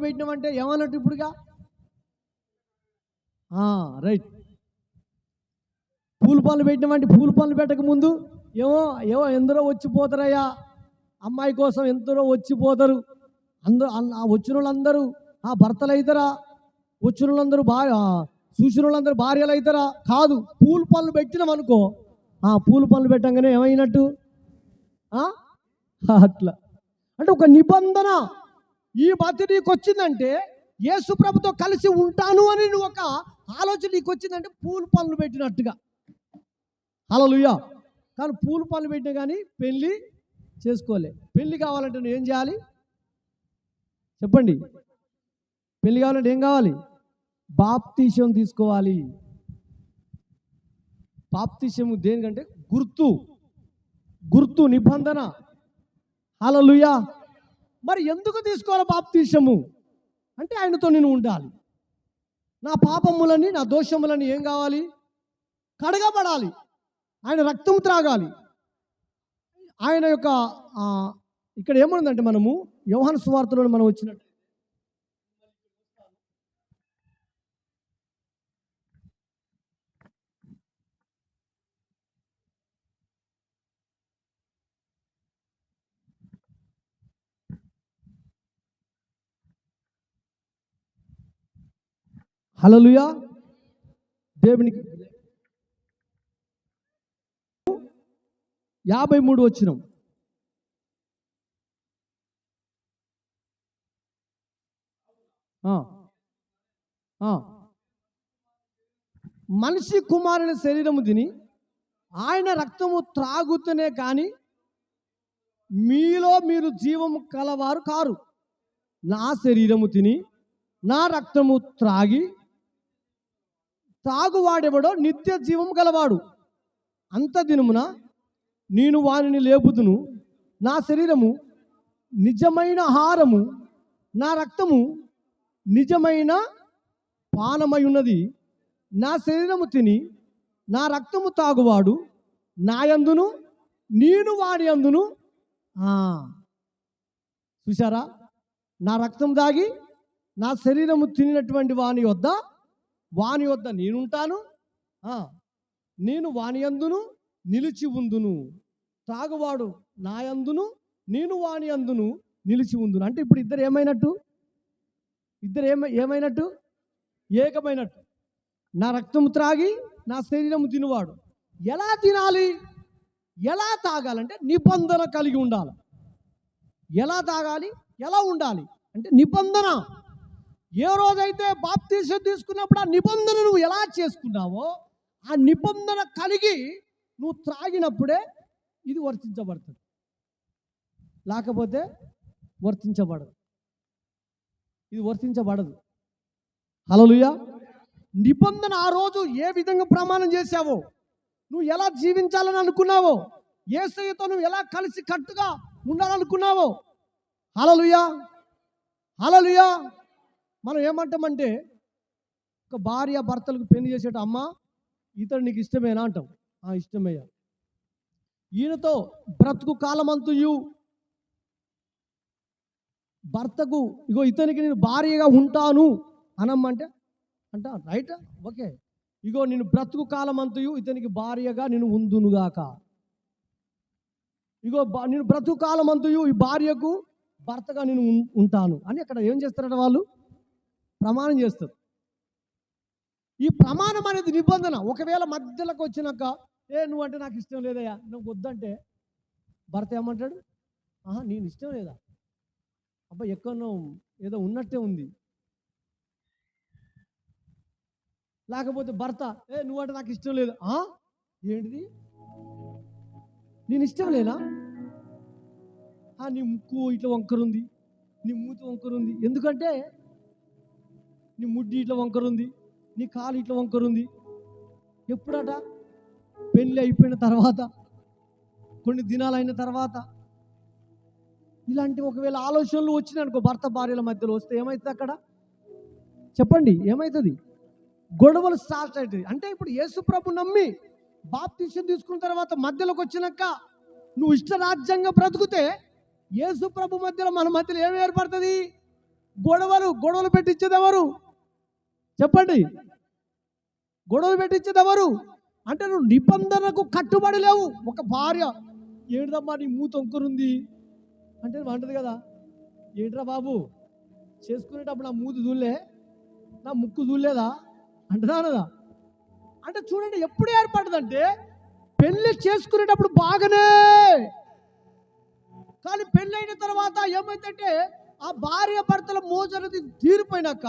పండ్లు పెట్టినామంటే ఏమన్నట్టు ఇప్పుడుగా? రైట్. పూల పనులు పెట్టినామంటే పూల పనులు పెట్టక ముందు ఏమో ఏమో ఎందరో వచ్చిపోతారయ్యా. అమ్మాయి కోసం ఎందరో వచ్చిపోతారు. అందరూ ఆ వచ్చిన వాళ్ళందరూ ఆ భర్తలు అవుతారా వచ్చిన వాళ్ళందరూ భార్య చూసిన వాళ్ళందరూ భార్యలు అవుతారా కాదు పూల పనులు పెట్టినాం అనుకో ఆ పూల పనులు పెట్టంగానే ఏమైనట్టు? ఆ? అట్లా. అంటే ఒక నిబంధన. ఈ బతి నీకు వచ్చిందంటే యేసు ప్రభుతో కలిసి ఉంటాను అని నువ్వు ఒక ఆలోచన నీకు వచ్చిందంటే పూల పనులు పెట్టినట్టుగా. హల్లెలూయా. కానీ పూల పనులు పెట్టినా కానీ పెళ్ళి చేసుకోలే. పెళ్ళి కావాలంటే నువ్వు ఏం చేయాలి? చెప్పండి. పెళ్ళి కావాలంటే ఏం కావాలి? బాప్తీశం తీసుకోవాలి. బాప్తీశము దేనికంటే గుర్తు. గుర్తు నిబంధన. హల్లెలూయా. మరి ఎందుకు తీసుకోవాలి బాప్తీసము? అంటే ఆయనతో నేను ఉండాలి. నా పాపములని నా దోషములని ఏం కావాలి? కడగబడాలి. ఆయన రక్తం త్రాగాలి. ఆయన యొక్క ఇక్కడ ఏముందంటే మనము యోహాను సువార్తలో మనం వచ్చినట్టు హలలుయా దేవునికి యాభై మూడు వచ్చినం. మనిషి కుమారుని శరీరము తిని ఆయన రక్తము త్రాగుతూనే కానీ మీలో మీరు జీవము కలవారు కారు. నా శరీరము తిని నా రక్తము త్రాగి తాగువాడెవడో నిత్య జీవము గలవాడు. అంత దినమున నేను వానిని లేపుదును. నా శరీరము నిజమైన ఆహారము నా రక్తము నిజమైన పానమై ఉన్నది నా శరీరము తిని నా రక్తము తాగువాడు నా యందును నేను వాడి అందును. చూసారా నా రక్తం తాగి నా శరీరము తినినటువంటి వాని వద్ద వాని వద్ద నేనుంటాను. నేను వానియందును నిలిచి ఉందును. తాగువాడు నా యందును నేను వాని అందును నిలిచి ఉందును. అంటే ఇప్పుడు ఇద్దరు ఏమైనట్టు? ఇద్దరు ఏమై ఏమైనట్టు? ఏకమైనట్టు. నా రక్తము త్రాగి నా శరీరము తినువాడు. ఎలా తినాలి? ఎలా తాగాలంటే నిబంధన కలిగి ఉండాలి. ఎలా తాగాలి? ఎలా ఉండాలి? అంటే నిబంధన. ఏ రోజైతే బాప్తీసం తీసుకున్నప్పుడు ఆ నిబంధన నువ్వు ఎలా చేసుకున్నావో ఆ నిబంధన కలిగి నువ్వు త్రాగినప్పుడే ఇది వర్తించబడుతుంది. లేకపోతే వర్తించబడదు. ఇది వర్తించబడదు. హలోలుయా నిబంధన ఆ రోజు ఏ విధంగా ప్రమాణం చేశావో నువ్వు ఎలా జీవించాలని అనుకున్నావో ఏసయ్యతో నువ్వు ఎలా కలిసి కట్టుగా ఉండాలనుకున్నావో హలలుయా హలలుయా మనం ఏమంటామంటే ఒక భార్య భర్తలకు పెళ్ళి చేసేట అమ్మ ఇతడు నీకు ఇష్టమేనా అంటాం. ఆ ఇష్టమయ్యా ఈయనతో బ్రతుకు కాలమంతుయు భర్తకు ఇగో ఇతనికి నేను భార్యగా ఉంటాను అనమ్మంటే అంట రైట్? ఓకే. ఇగో నేను బ్రతుకు కాలమంతయు ఇతనికి భార్యగా నేను ఉందునుగాక. ఇగో నేను బ్రతుకు కాలమంతయు ఈ భార్యకు భర్తగా నేను ఉంటాను. అని అక్కడ ఏం చేస్తారట వాళ్ళు? ప్రమాణం చేస్తుంది. ఈ ప్రమాణం అనేది నిబంధన. ఒకవేళ మధ్యలోకి వచ్చినాక ఏ నువ్వు అంటే నాకు ఇష్టం లేదయ్యా నువ్వు వద్దంటే భర్త ఏమంటాడు? ఆహా నేను ఇష్టం లేదా? అబ్బా ఎక్కడో ఏదో ఉన్నట్టే ఉంది. లేకపోతే భర్త ఏ నువ్వంటే నాకు ఇష్టం లేదు. ఆ? ఏంటిది? నేను ఇష్టం లేనా నీ ముక్కు ఇట్లా వంకరుంది. నీ మూతి వంకరుంది. ఎందుకంటే నీ ముడ్డి ఇట్లా వంకరుంది నీ కాలు ఇట్లా వంకరుంది. ఎప్పుడట? పెళ్ళి అయిపోయిన తర్వాత కొన్ని దినాలు అయిన తర్వాత. ఇలాంటి ఒకవేళ ఆలోచనలు వచ్చినాయి అనుకో భర్త భార్యల మధ్యలో వస్తే ఏమవుతుంది అక్కడ? చెప్పండి ఏమవుతుంది గొడవలు స్టార్ట్ అవుతుంది అంటే ఇప్పుడు యేసుప్రభు నమ్మి బాప్తీసం తీసుకున్న తర్వాత మధ్యలోకి వచ్చినాక నువ్వు ఇష్టరాజ్యంగా బ్రతుకుతే యేసుప్రభు మధ్యలో మన మధ్యలో ఏమి ఏర్పడుతుంది? గొడవలు గొడవలు పెట్టించేది ఎవరు? చెప్పండి. గొడవలు పెట్టించేది ఎవరు అంటే నువ్వు నిబంధనకు కట్టుబడి లేవు. ఒక భార్య. ఏడుదమ్మా నీ మూత ఒంకరుంది అంటే నువ్వు అంటది కదా. ఏంట్రా బాబు? చేసుకునేటప్పుడు నా మూతి చూడలే? నా ముక్కు చూడలేదా? అంటదా అనదా? అంటే చూడండి ఎప్పుడు ఏర్పడదంటే పెళ్ళి చేసుకునేటప్పుడు బాగానే. కానీ పెళ్ళైన తర్వాత ఏమైందంటే ఆ భార్య భర్తల మోజనది తీరిపోయినాక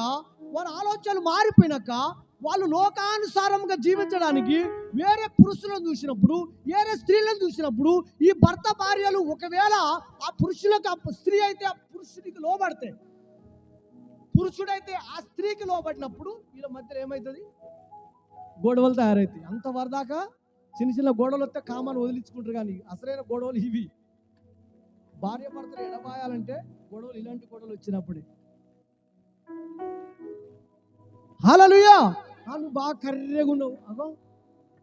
వారి ఆలోచనలు మారిపోయినాక వాళ్ళు లోకానుసారంగా జీవించడానికి వేరే పురుషులను చూసినప్పుడు వేరే స్త్రీలను చూసినప్పుడు ఈ భర్త భార్యలు ఒకవేళ ఆ పురుషులకు ఆ స్త్రీ అయితే ఆ పురుషుడికి లోబడితే పురుషుడైతే ఆ స్త్రీకి లోబడినప్పుడు వీళ్ళ మధ్యలో ఏమవుతుంది గొడవలు తయారవుతాయి అంతవరదాకా చిన్న చిన్న గొడవలు వస్తే కామాలు వదిలించుకుంటారు కానీ అసలైన గొడవలు ఇవి. భార్య భర్తలు ఎడబాయాలంటే గొడవలు ఇలాంటి గొడవలు వచ్చినప్పుడే. హలలుయా. నువ్వు బాగా కర్రెగా ఉన్నావు అగో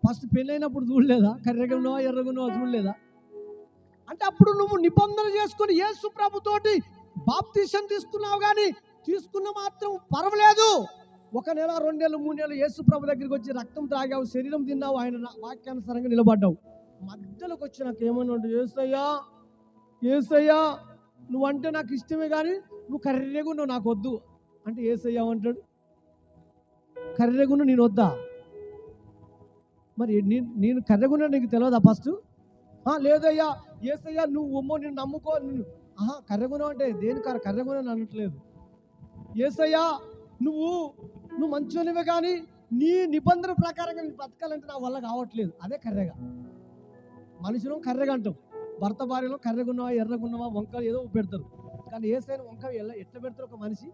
ఫస్ట్ పెళ్ళైనప్పుడు చూడలేదా? కర్రెగా ఉన్నావా ఎర్రగా ఉన్నావా చూడలేదా? అంటే అప్పుడు నువ్వు నిబంధన చేసుకుని యేసు ప్రభుతోటి బాప్తీసం తీసుకున్నావు కానీ తీసుకున్న మాత్రం పర్వాలేదు. ఒక నెల రెండు నెలలు మూడు నెలలు యేసు ప్రభు దగ్గరికి వచ్చి రక్తం త్రాగావు శరీరం తిన్నావు ఆయన వాక్యానుసారంగా నిలబడ్డావు. మధ్యలోకి వచ్చి నాకు ఏమన్నాడు ఏసయ్యా ఏసయ్యా నువ్వంటే నాకు ఇష్టమే కానీ నువ్వు కర్రెగా ఉన్నావు నాకు వద్దు. అంటే ఏసయ్యా అంటాడు కర్రెగున్న నేను వద్దా? మరి నేను నేను కర్రెగున్న నీకు తెలియదా ఫస్ట్ లేదయ్యా ఏసయ్యా నువ్వు ఉమ్మో నేను నమ్ముకో ఆహా కర్రెగుణ అంటే దేని కర్ర కర్రెగుణ అనట్లేదు. ఏసయ్యా నువ్వు నువ్వు మంచివనివే కానీ నీ నిబంధన ప్రకారంగా నేను బతకాలంటే నా వల్ల కావట్లేదు. అదే కర్రెగా. మనుషులు కర్రెగా అంటాం. భర్త భార్యలో కర్రెగున్నవా ఎర్రగున్నవా వంకలు ఏదో పెడతారు. కానీ ఏసైనా వంక ఎట్లా పెడతారు ఒక మనిషి?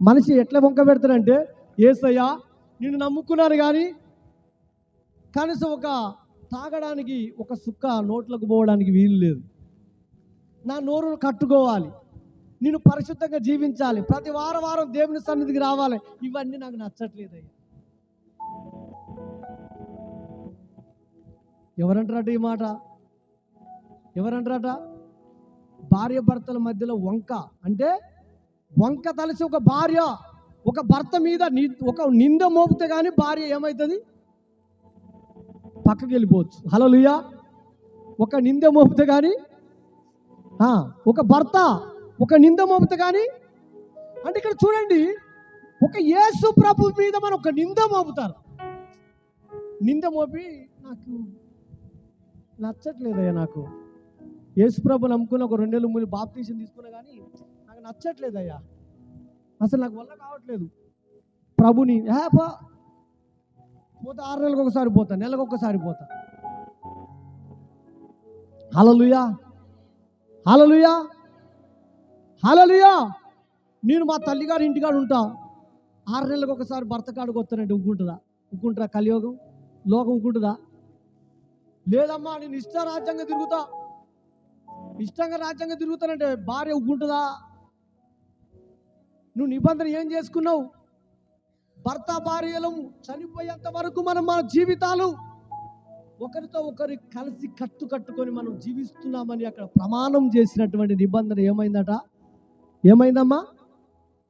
మనిషి ఎట్లా వంక పెడతారంటే ఏసయ్యా నిన్ను నమ్ముకున్నారు కానీ కనీసం ఒక తాగడానికి ఒక సుక్క నోట్లకు పోవడానికి వీలు లేదు. నా నోరును కట్టుకోవాలి. నేను పరిశుద్ధంగా జీవించాలి. ప్రతి వారం వారం దేవుని సన్నిధికి రావాలి. ఇవన్నీ నాకు నచ్చట్లేదు అయ్యా. ఎవరంటారట ఈ మాట? ఎవరంటారట? భార్య భర్తల మధ్యలో వంక. అంటే వంక తలసి ఒక భార్య. ఒక భర్త మీద ని- ఒక నింద మోపితే కానీ భార్య ఏమవుతుంది పక్కకి వెళ్ళిపోవచ్చు. హలో లుయా ఒక నింద మోపితే కానీ ఒక భర్త ఒక నింద మోపితే కానీ అంటే ఇక్కడ చూడండి ఒక యేసు ప్రభు మీద మనం ఒక నింద మోపుతారు. నింద మోపి నాకు నచ్చట్లేదయ్యా నాకు. యేసు ప్రభు నమ్ముకున్న ఒక రెండేళ్ళు మూడు బాప్తీసం తీసుకున్నా కానీ నాకు నచ్చట్లేదయ్యా. అసలు నాకు వల్ల కావట్లేదు. ప్రభుని ఏ పోతే ఆరు నెలలకు ఒకసారి పోతా నెలకు ఒకసారి పోతా. హలలుయా హలలుయా హలలుయా నేను మా తల్లిగారి ఇంటికాడ ఉంటా. ఆరు నెలలకు ఒకసారి భర్త కాడికి వస్తానంటే ఉక్కుంటుందా ఉక్కుంటుందా కలియోగం? లోకం ఉక్కుంటుందా లేదమ్మా నేను ఇష్ట రాజ్యంగా తిరుగుతా. ఇష్టంగా రాజ్యంగా తిరుగుతానంటే భార్య ఉక్కుంటుందా నువ్వు నిబంధన ఏం చేసుకున్నావు? భర్త భార్యలు చనిపోయేంత వరకు మనం మన జీవితాలు ఒకరితో ఒకరి కలిసి కట్టు కట్టుకొని మనం జీవిస్తున్నామని అక్కడ ప్రమాణం చేసినటువంటి నిబంధన ఏమైందట? ఏమైందమ్మా?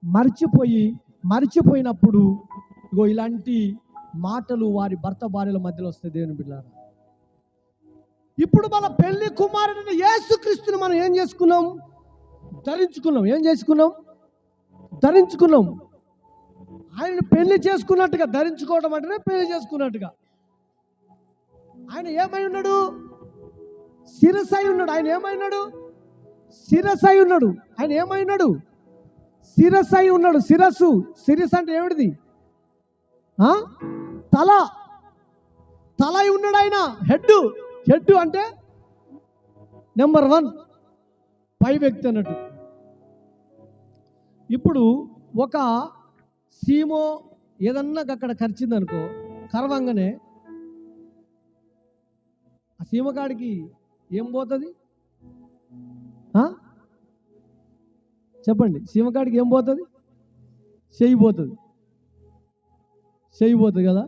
మర్చిపోయి మర్చిపోయినప్పుడు ఇగో ఇలాంటి మాటలు వారి భర్త భార్యల మధ్యలో వస్తాయి దేవుని బిడ్డారా ఇప్పుడు మన పెళ్ళి కుమారుడిని యేసుక్రీస్తుని మనం ఏం చేసుకున్నాం? ధరించుకున్నాం. ఏం చేసుకున్నాం? ధరించుకున్నాం. ఆయన పెళ్ళి చేసుకున్నట్టుగా ధరించుకోవడం అంటేనే పెళ్ళి చేసుకున్నట్టుగా. ఆయన ఏమై ఉన్నాడు? శిరసై ఉన్నాడు. ఆయన ఏమై ఉన్నాడు? శిరసై ఉన్నాడు. ఆయన ఏమై ఉన్నాడు? శిరసై ఉన్నాడు. శిరస్సు. శిరస్ అంటే ఏమిటిది? తల. తల అయి ఉన్నాడు ఆయన. హెడ్ హెడ్ అంటే నెంబర్ వన్. పై వ్యక్తి అన్నట్టు. ఇప్పుడు ఒక సీమో ఏదన్నా అక్కడ ఖర్చిందనుకో కరవంగానే ఆ సీమకాడికి ఏం పోతుంది? చెప్పండి సీమకాడికి ఏం పోతుంది? చెయ్యి పోతుంది. చెయ్యి పోతుంది కదా?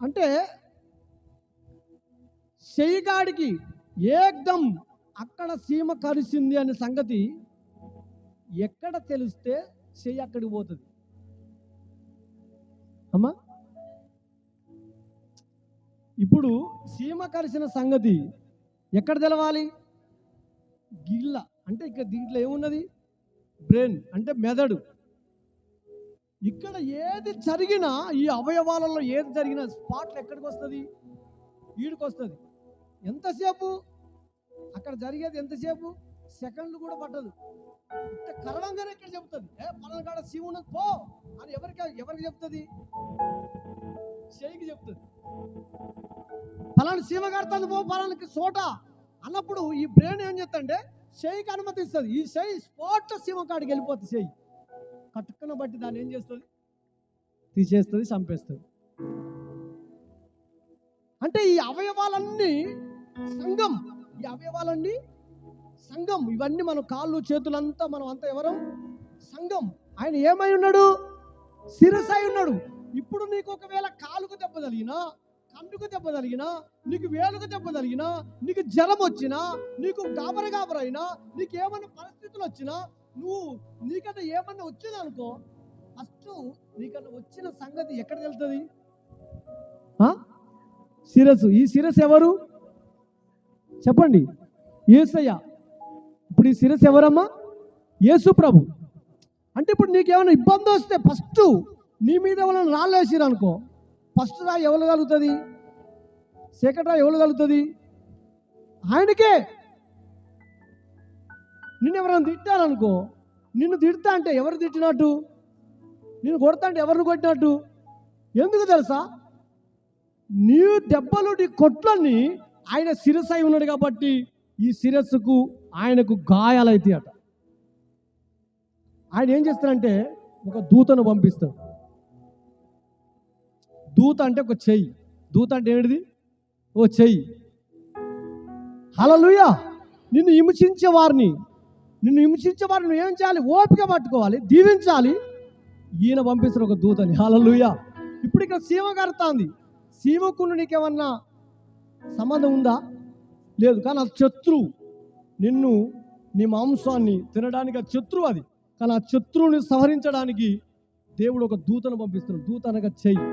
అంటే చెయ్యికాడికి ఏకదం అక్కడ సీమ కలిసింది అనే సంగతి ఎక్కడ తెలిస్తే చెయ్యి అక్కడికి పోతుంది. అమ్మా. ఇప్పుడు సీమ కలిసిన సంగతి ఎక్కడ తెలవాలి? గిల్ల అంటే ఇక్కడ దీంట్లో ఏమున్నది? బ్రెయిన్ అంటే మెదడు. ఇక్కడ ఏది జరిగినా ఈ అవయవాలలో ఏది జరిగినా స్పాట్లు ఎక్కడికి వస్తుంది? ఈడికి వస్తుంది. ఎంతసేపు? అక్కడ జరిగేది ఎంతసేపు? సెకండ్లు కూడా పట్టదు. ఇంత కరవంగానే ఇక్కడ చెబుతుంది. ఏ పలానా కాడ సీమ ఉన్నది పో అని ఎవరికి ఎవరికి చెప్తుంది చేయికి చెప్తుంది పలానా సీమ కడుతుంది పో పలానికి చోట అన్నప్పుడు ఈ బ్రెయిన్ ఏం చేస్తుందంటే చేయికి అనుమతిస్తుంది. ఈ చేయి స్పాట్ సీమ కాడికి వెళ్ళిపోతుంది చేయి కట్టుకున్న బట్టి దాన్ని ఏం చేస్తుంది? తీసేస్తుంది చంపేస్తుంది. అంటే ఈ అవయవాలన్నీ సంఘం ఈ అవయవాలన్నీ సంఘం ఇవన్నీ మన కాళ్ళు చేతులంతా మనం అంతా ఎవరం? సంఘం. ఆయన ఏమై ఉన్నాడు? శిరసై ఉన్నాడు. ఇప్పుడు నీకు ఒకవేళ కాలుకు దెబ్బ తగిలినా కన్నుకు దెబ్బ తగిలినా నీకు వేలుకు దెబ్బ తగిలినా నీకు జ్వరం వచ్చినా నీకు గాబర గాబరైనా నీకు ఏమైనా పరిస్థితులు వచ్చినా నువ్వు నీకన్నా ఏమన్నా వచ్చింది అనుకో ఫస్ట్ నీకన్నా వచ్చిన సంగతి ఎక్కడ వెళ్తుంది శిరస్సు. ఈ శిరస్సు ఎవరు? చెప్పండి. ఏసయ్య. ఇప్పుడు ఈ శిరస్సు ఎవరమ్మా? యేసు ప్రభు. అంటే ఇప్పుడు నీకేమైనా ఇబ్బంది వస్తే ఫస్ట్ నీ మీద ఎవరైనా రాళ్ళు వేసిరు అనుకో ఫస్ట్ రా ఎవరు కలుగుతుంది? సెకండ్ రా ఎవరు కలుగుతుంది? ఆయనకే. నిన్ను ఎవరైనా తిట్టారనుకో నిన్ను తిడతా అంటే ఎవరు తిట్టినట్టు? నిన్ను కొడతా అంటే ఎవరిని కొట్టినట్టు? ఎందుకు తెలుసా? నీ దెబ్బలు నీ కొట్లన్నీ ఆయన శిరస్సు అయి ఉన్నాడు కాబట్టి ఈ శిరస్సుకు ఆయనకు గాయాలైతే అట ఆయన ఏం చేస్తాడంటే ఒక దూతను పంపిస్తాడు. దూత అంటే ఒక చెయ్యి. దూత అంటే ఏంటిది? ఓ చెయ్యి. హలలుయా నిన్ను హింసించే వారిని నిన్ను హింసించే వారిని నువ్వు ఏం చేయాలి? ఓపిక పట్టుకోవాలి దీవించాలి. ఈయన పంపిస్తారు ఒక దూతని. హలలుయా ఇప్పుడు ఇక్కడ సీమ కడతాంది. సీమకును నీకేమన్నా సంబంధం ఉందా? లేదు కానీ అది శత్రువు. నిన్ను నీ మాంసాన్ని తినడానికి ఆ శత్రువు అది. కానీ ఆ శత్రువుని సంహరించడానికి దేవుడు ఒక దూతను పంపిస్తున్నాడు. దూత అనగా చెయ్యి.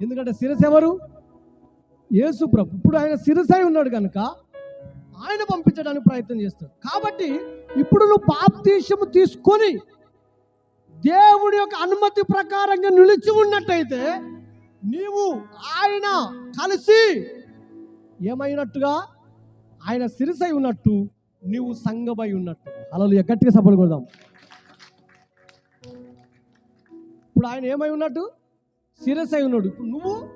ఎందుకంటే శిరస్ ఎవరు? యేసు ప్రభు. ఇప్పుడు ఆయన శిరసై ఉన్నాడు కనుక ఆయన పంపించడానికి ప్రయత్నం చేస్తాడు. కాబట్టి ఇప్పుడు నువ్వు బాప్తీసము తీసుకొని దేవుడి యొక్క అనుమతి ప్రకారంగా నిలిచి ఉన్నట్టయితే నీవు ఆయన కలిసి ఏమైనట్టుగా ఆయన సిరిసై ఉన్నట్టు నీవు సంగమై ఉన్నట్టు. అలా గట్టిగా సపోర్ట్ కొడదాం. ఇప్పుడు ఆయన ఏమై ఉన్నట్టు? సిరసై ఉన్నాడు. ఇప్పుడు నువ్వు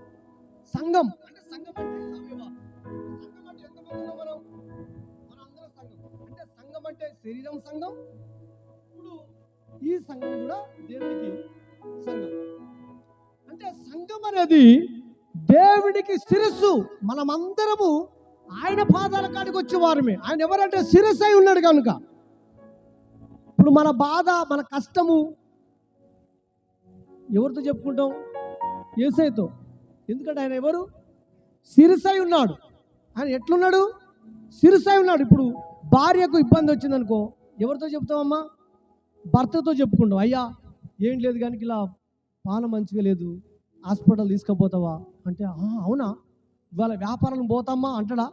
సంఘం. అంటే సంఘం అంటే మనం? అంటే సంఘం అంటే శరీరం సంఘం. ఇప్పుడు ఈ సంఘం కూడా దేవునికి సంఘం. అంటే సంఘం అనేది దేవుడికి శిరస్సు. మనమందరము ఆయన పాదాల కాడికి వచ్చే వారమే ఆయన ఎవరంటే శిరస్సు అయి ఉన్నాడు కనుక. ఇప్పుడు మన బాధ మన కష్టము ఎవరితో చెప్పుకుంటాం? ఏసైతో. ఎందుకంటే ఆయన ఎవరు? శిరసై ఉన్నాడు. ఆయన ఎట్లున్నాడు? శిరసై ఉన్నాడు. ఇప్పుడు భార్యకు ఇబ్బంది వచ్చిందనుకో ఎవరితో చెప్తామమ్మా భర్తతో చెప్పుకుంటాం. అయ్యా ఏం లేదు కానీ ఇలా పాన మంచిగా లేదు. హాస్పిటల్ తీసుకుపోతావా? అంటే అవునా? ఇవాళ వ్యాపారం పోతామా అంటాడా?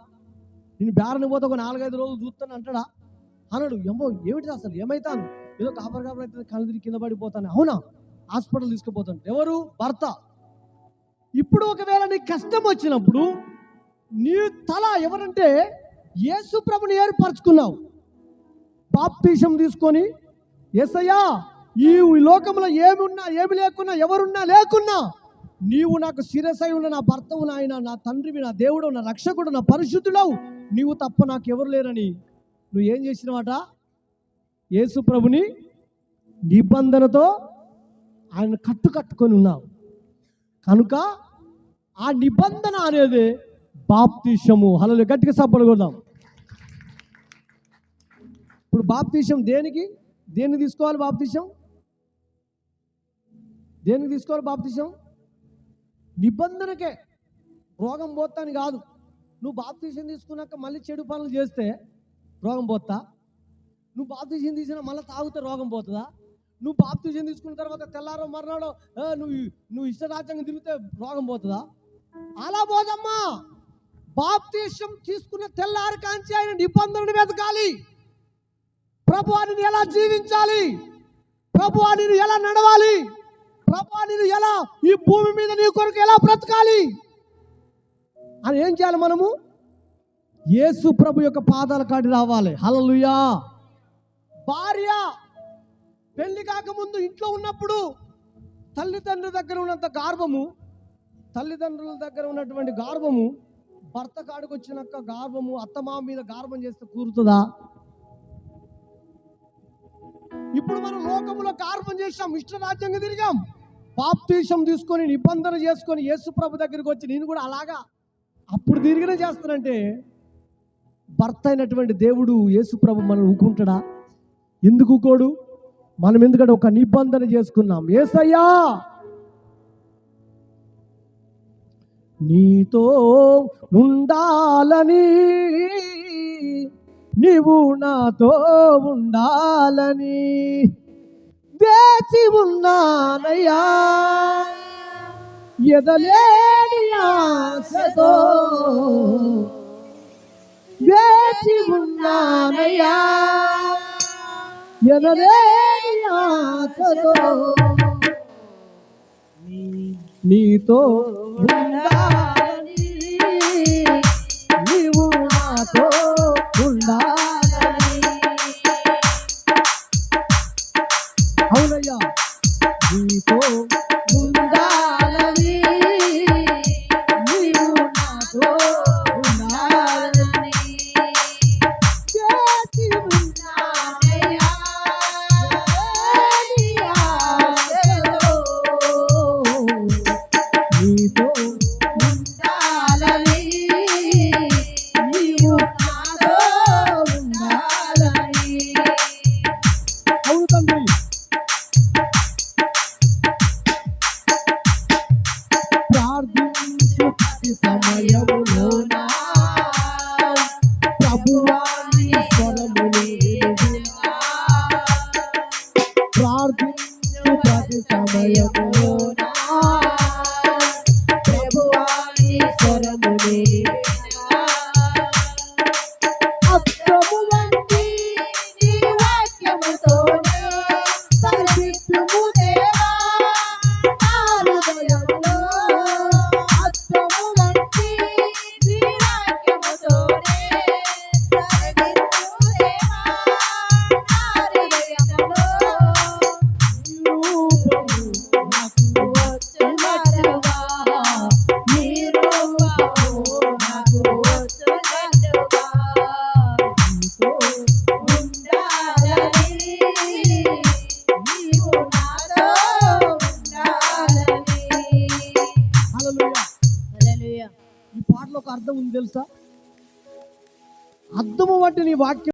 నేను బేరని పోతా ఒక నాలుగైదు రోజులు చూస్తాను అంటాడా? అన్నాడు. ఏమో ఏమిటి అసలు? ఏమైతాను ఏదో కాపర్ కాపర్ అయితే కళ్ళు తిరిగి కింద పడిపోతాను. అవునా? హాస్పిటల్ తీసుకుపోతాను ఎవరు? భర్త. ఇప్పుడు ఒకవేళ నీకు కష్టం వచ్చినప్పుడు నీ తల ఎవరంటే యేసు ప్రభుని ఏర్పరచుకున్నావు. బాప్తీసం తీసుకొని ఎసయ్యా ఈ లోకంలో ఏమి ఉన్నా ఏమి లేకున్నా ఎవరున్నా లేకున్నా నీవు నాకు శిరసై ఉన్న నా భర్తవు నాయన నా తండ్రివి నా దేవుడు నా రక్షకుడు నా పరిశుద్ధుడవు. నీవు తప్ప నాకు ఎవరు లేరని నువ్వు ఏం చేసినవాట యేసు ప్రభుని నిబంధనతో ఆయన కట్టు కట్టుకొని ఉన్నావు. కనుక ఆ నిబంధన అనేది బాప్తీషము హలో గట్టిగా సపోర్ట్ కొడదాం. ఇప్పుడు బాప్తీషం దేనికి? దేన్ని తీసుకోవాలి బాప్తీషం దేనికి తీసుకోవాలి బాప్తీషం నిబంధనకే రోగం పోతాను కాదు. నువ్వు బాప్తీసం తీసుకున్నాక మళ్ళీ చెడు పనులు చేస్తే రోగం పోతా? నువ్వు బాప్తీసం తీసినా మళ్ళీ తాగితే రోగం పోతుందా? నువ్వు బాప్తీసం తీసుకున్న తర్వాత తెల్లారో మర్నాడు నువ్వు నువ్వు ఇష్టరాజ్యంగా తిరిగితే రోగం పోతుందా? అలా పోదమ్మా. బాప్తీసం తీసుకున్న తెల్లారి కాంచి ఆయన నిబంధనను వెతకాలి ప్రభు నేను ఎలా జీవించాలి? ప్రభు నేను ఎలా నడవాలి? ప్రభా నేను ఎలా? ఈ భూమి మీద నీ కొరకు ఎలా బ్రతకాలి? అని ఏం చేయాలి మనము? యేసు ప్రభు యొక్క పాదాల కాడి రావాలి. హలలుయా భార్య పెళ్ళి కాకముందు ఇంట్లో ఉన్నప్పుడు తల్లిదండ్రుల దగ్గర ఉన్నంత గార్వము తల్లిదండ్రుల దగ్గర ఉన్నటువంటి గార్వము భర్త కాడికి వచ్చినాక గార్వము అత్తమా మీద గార్వం చేస్తే కూరుతుందా? ఇప్పుడు మనం లోకంలో గార్వం చేసాం ఇష్టరాజ్యంగా తిరిగాం. బాప్తీసం తీసుకొని నిబంధన చేసుకొని యేసుప్రభు దగ్గరికి వచ్చి నేను కూడా అలాగా అప్పుడు తిరిగిన చేస్తానంటే భర్త అయినటువంటి దేవుడు యేసుప్రభు మనం ఊకుంటాడా? ఎందుకు ఊకోడు? మనం ఎందుకంటే ఒక నిబంధన చేసుకున్నాం. ఏసయ్యా! నీతో ఉండాలని నీవు నాతో ఉండాలని వేచి ఉన్నానయ్యా. ఎదలేని ఆశతో వేచి ఉన్నానయ్యా. ఎదలేని ఆశతో నీతో ఉండాలి. అవునయ్యా నీతో కాబట్టి నీ వాక్యం